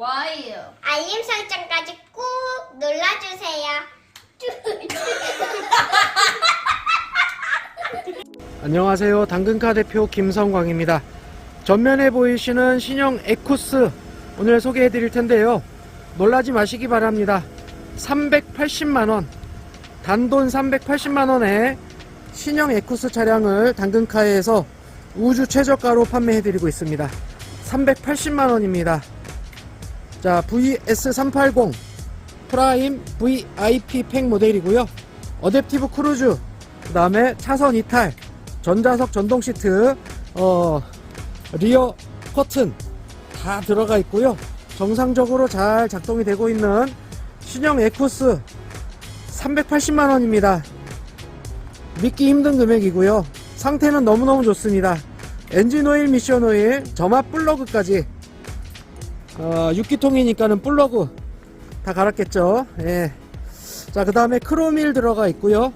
좋아요. 알림 설정까지 꾹 눌러주세요. 안녕하세요. 당근카 대표 김성광입니다. 전면에 보이시는 신형 에쿠스 오늘 소개해 드릴 텐데요. 놀라지 마시기 바랍니다. 380만원, 단돈 380만원에 신형 에쿠스 차량을 당근카에서 우주 최저가로 판매해 드리고 있습니다. 380만원입니다. 자, VS380 프라임 VIP 팩 모델이고요. 어댑티브 크루즈, 그 다음에 차선 이탈, 전자석 전동 시트, 어, 리어 커튼 다 들어가 있고요. 정상적으로 잘 작동이 되고 있는 신형 에쿠스 380만원입니다. 믿기 힘든 금액이고요. 상태는 너무너무 좋습니다. 엔진 오일, 미션 오일, 점압 플러그까지 어, 6기통이니까는 플러그 다 갈았겠죠. 예. 자, 그 다음에 크로밀 들어가 있고요.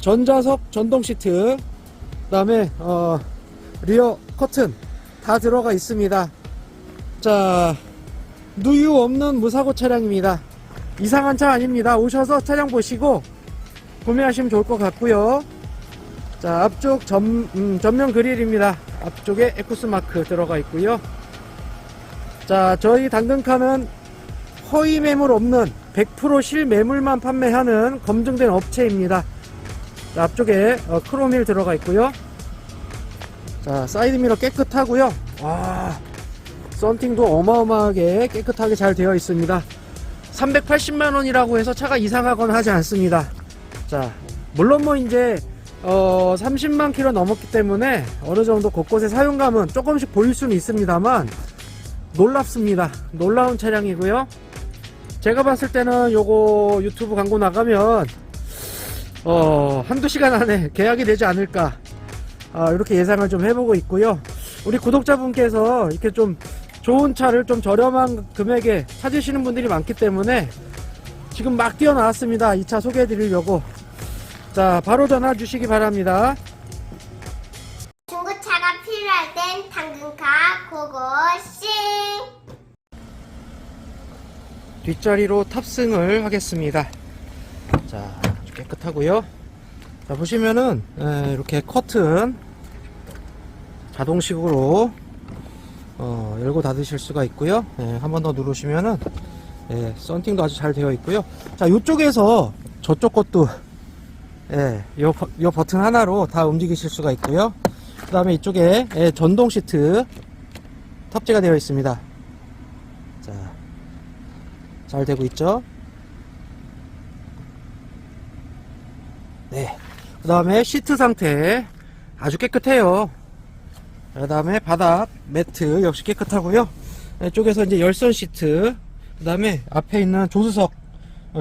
전자석 전동 시트, 그 다음에, 어, 리어 커튼 다 들어가 있습니다. 자, 누유 없는 무사고 차량입니다. 이상한 차 아닙니다. 오셔서 차량 보시고 구매하시면 좋을 것 같고요. 자, 앞쪽 전, 음, 전면 그릴입니다. 앞쪽에 에쿠스 마크 들어가 있고요. 자, 저희 당근카는 허위 매물 없는 100% 실매물만 판매하는 검증된 업체입니다. 자, 앞쪽에 어, 크롬일 들어가 있고요. 자, 사이드미러 깨끗하고요. 와, 썬팅도 어마어마하게 깨끗하게 잘 되어 있습니다. 380만 원이라고 해서 차가 이상하거나 하지 않습니다. 자, 물론 뭐 이제 어, 30만 킬로 넘었기 때문에 어느 정도 곳곳에 사용감은 조금씩 보일 수는 있습니다만 놀랍습니다. 놀라운 차량이고요. 제가 봤을 때는 요거 유튜브 광고 나가면 어, 한두 시간 안에 계약이 되지 않을까 아, 이렇게 예상을 좀 해보고 있고요. 우리 구독자분께서 이렇게 좀 좋은 차를 좀 저렴한 금액에 찾으시는 분들이 많기 때문에 지금 막 뛰어나왔습니다. 이 차 소개해 드리려고. 자, 바로 전화 주시기 바랍니다. 필요할 땐 당근카 고고싱. 뒷자리로 탑승을 하겠습니다. 자, 아주 깨끗하고요. 자, 보시면은 에, 이렇게 커튼 자동식으로 어, 열고 닫으실 수가 있고요. 한 번 더 누르시면은 예, 썬팅도 아주 잘 되어 있고요. 자, 이쪽에서 저쪽 것도 예, 요, 버- 요 버튼 하나로 다 움직이실 수가 있고요. 그 다음에 이쪽에 예, 전동 시트 탑재가 되어 있습니다. 자, 잘 되고 있죠? 네. 그 다음에 시트 상태 아주 깨끗해요. 그 다음에 바닥 매트 역시 깨끗하고요. 이쪽에서 이제 열선 시트, 그 다음에 앞에 있는 조수석 어,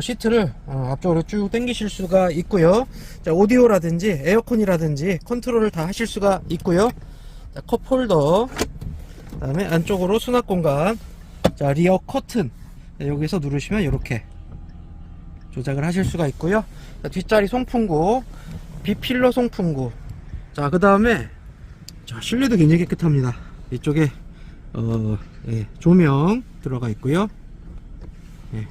시트를 어, 앞쪽으로 쭉 당기실 수가 있고요. 자, 오디오라든지 에어컨이라든지 컨트롤을 다 하실 수가 있고요. 자, 컵 홀더, 그 다음에 안쪽으로 수납 공간, 자, 리어 커튼, 네, 여기서 누르시면 이렇게 조작을 하실 수가 있고요. 자, 뒷자리 송풍구, 비필러 송풍구. 자, 그 다음에 자, 실내도 굉장히 깨끗합니다. 이쪽에 어, 예, 조명 들어가 있고요. 예.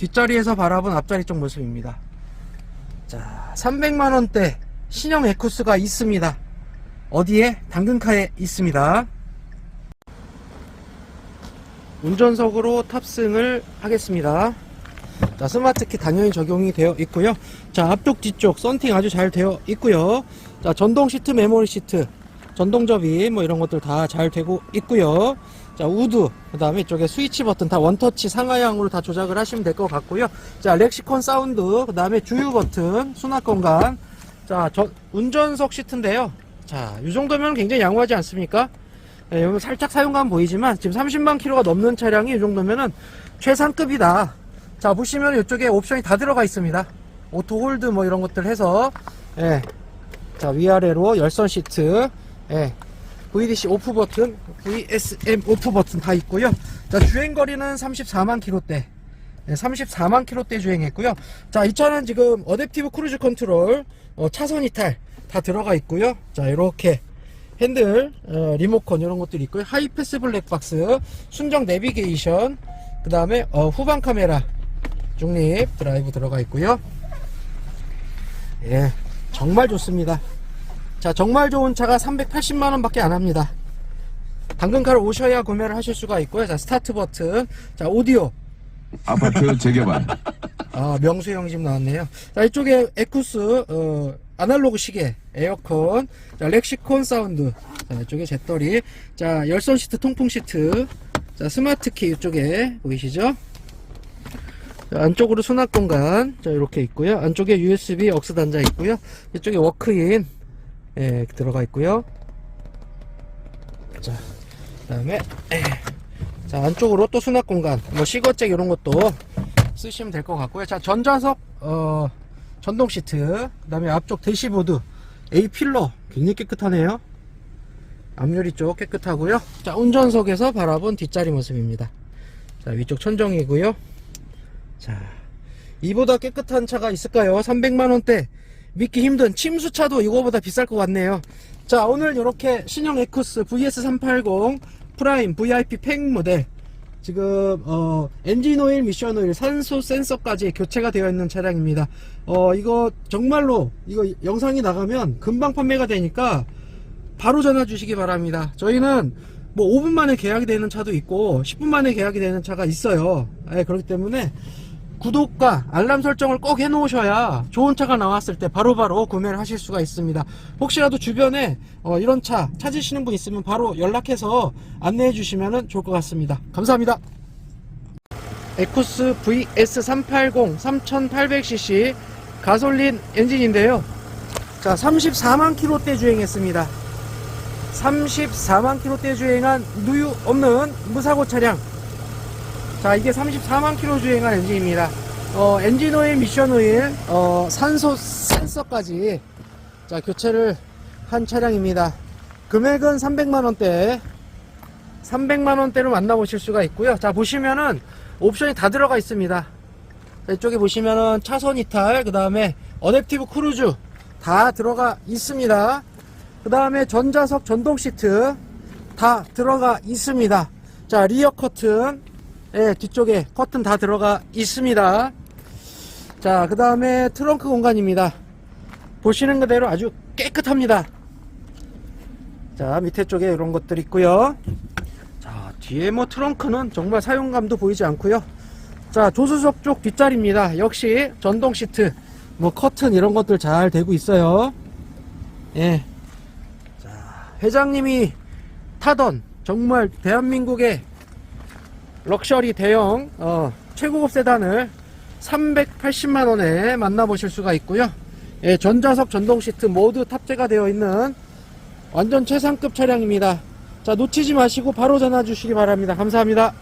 뒷자리에서 바라본 앞자리 쪽 모습입니다. 자, 300만 원대 신형 에쿠스가 있습니다. 어디에? 당근카에 있습니다. 운전석으로 탑승을 하겠습니다. 자, 스마트키 당연히 적용이 되어 있고요. 자, 앞쪽 뒤쪽 썬팅 아주 잘 되어 있고요. 자, 전동 시트, 메모리 시트, 전동 접이 뭐 이런 것들 다 잘 되고 있고요. 자, 우드, 그 다음에 이쪽에 스위치 버튼 다 원터치 상하향으로 다 조작을 하시면 될 것 같고요. 자, 렉시콘 사운드, 그 다음에 주유 버튼, 수납 공간. 자, 저, 운전석 시트인데요. 자, 이 정도면 굉장히 양호하지 않습니까? 예, 여기 살짝 사용감 보이지만 지금 30만 킬로가 넘는 차량이 이 정도면은 최상급이다. 자 보시면 이쪽에 옵션이 다 들어가 있습니다. 오토 홀드 뭐 이런 것들 해서 예. 자 위아래로 열선 시트, 예. VDC 오프 버튼, VSM 오프 버튼 다 있고요. 자 주행 거리는 34만 킬로대. 네, 34만 킬로대 주행했고요. 자, 이 차는 지금 어댑티브 크루즈 컨트롤, 어, 차선 이탈 다 들어가 있고요. 자, 이렇게 핸들, 어, 리모컨 이런 것들이 있고요. 하이패스 블랙박스, 순정 내비게이션, 그 다음에 어, 후방 카메라, 중립 드라이브 들어가 있고요. 예, 정말 좋습니다. 자, 정말 좋은 차가 380만원 밖에 안 합니다. 당근카를 오셔야 구매를 하실 수가 있고요. 자, 스타트 버튼. 자, 오디오. 아파트 재개발 아, 명수 형 집 나왔네요. 자, 이쪽에 에쿠스, 어, 아날로그 시계, 에어컨, 자, 렉시콘 사운드. 자, 이쪽에 재떨이. 자, 열선 시트, 통풍 시트. 자, 스마트 키 이쪽에 보이시죠? 자, 안쪽으로 수납 공간. 자, 이렇게 있고요. 안쪽에 USB 억스 단자 있고요. 이쪽에 워크인. 예, 들어가 있고요. 자, 그 다음에, 자, 안쪽으로 또 수납 공간. 뭐, 시거잭 이런 것도 쓰시면 될 것 같고요. 자, 전좌석, 어, 전동 시트, 그 다음에 앞쪽 대시보드, A 필러, 굉장히 깨끗하네요. 앞유리 쪽 깨끗하고요. 자, 운전석에서 바라본 뒷자리 모습입니다. 자, 위쪽 천정이고요. 자, 이보다 깨끗한 차가 있을까요? 300만 원대. 믿기 힘든 침수차도 이거보다 비쌀 것 같네요. 자, 오늘 이렇게 신형 에쿠스 VS380 프라임 VIP 팩 모델 지금 어 엔진 오일, 미션 오일, 산소 센서까지 교체가 되어 있는 차량입니다. 어 이거 정말로 이거 영상이 나가면 금방 판매가 되니까 바로 전화 주시기 바랍니다. 저희는 뭐 5분 만에 계약이 되는 차도 있고 10분 만에 계약이 되는 차가 있어요. 예, 그렇기 때문에 구독과 알람 설정을 꼭 해놓으셔야 좋은 차가 나왔을 때 바로 바로 구매를 하실 수가 있습니다. 혹시라도 주변에 어, 이런 차 찾으시는 분 있으면 바로 연락해서 안내해 주시면 좋을 것 같습니다. 감사합니다. 에쿠스 VS380 3800cc 가솔린 엔진인데요. 자, 34만 킬로대 주행했습니다. 34만 킬로대 주행한 누유 없는 무사고 차량. 자, 이게 34만 킬로 주행한 엔진입니다. 어, 엔진 오일, 미션 오일, 어, 산소 센서까지 자, 교체를 한 차량입니다. 금액은 300만원대, 300만원대로 만나보실 수가 있고요. 자, 보시면은 옵션이 다 들어가 있습니다. 자, 이쪽에 보시면은 차선 이탈, 그 다음에 어댑티브 크루즈 다 들어가 있습니다. 그 다음에 전자석 전동 시트 다 들어가 있습니다. 자, 리어 커튼, 예, 뒤쪽에 커튼 다 들어가 있습니다. 자, 그 다음에 트렁크 공간입니다. 보시는 그대로 아주 깨끗합니다. 자, 밑에 쪽에 이런 것들 있고요. 자, 뒤에 뭐 트렁크는 정말 사용감도 보이지 않고요. 자, 조수석 쪽 뒷자리입니다. 역시 전동 시트, 뭐 커튼 이런 것들 잘 되고 있어요. 예. 자, 회장님이 타던 정말 대한민국의 럭셔리 대형 어, 최고급 세단을 380만원에 만나보실 수가 있고요. 예, 전자석 전동 시트 모두 탑재가 되어 있는 완전 최상급 차량입니다. 자 놓치지 마시고 바로 전화 주시기 바랍니다. 감사합니다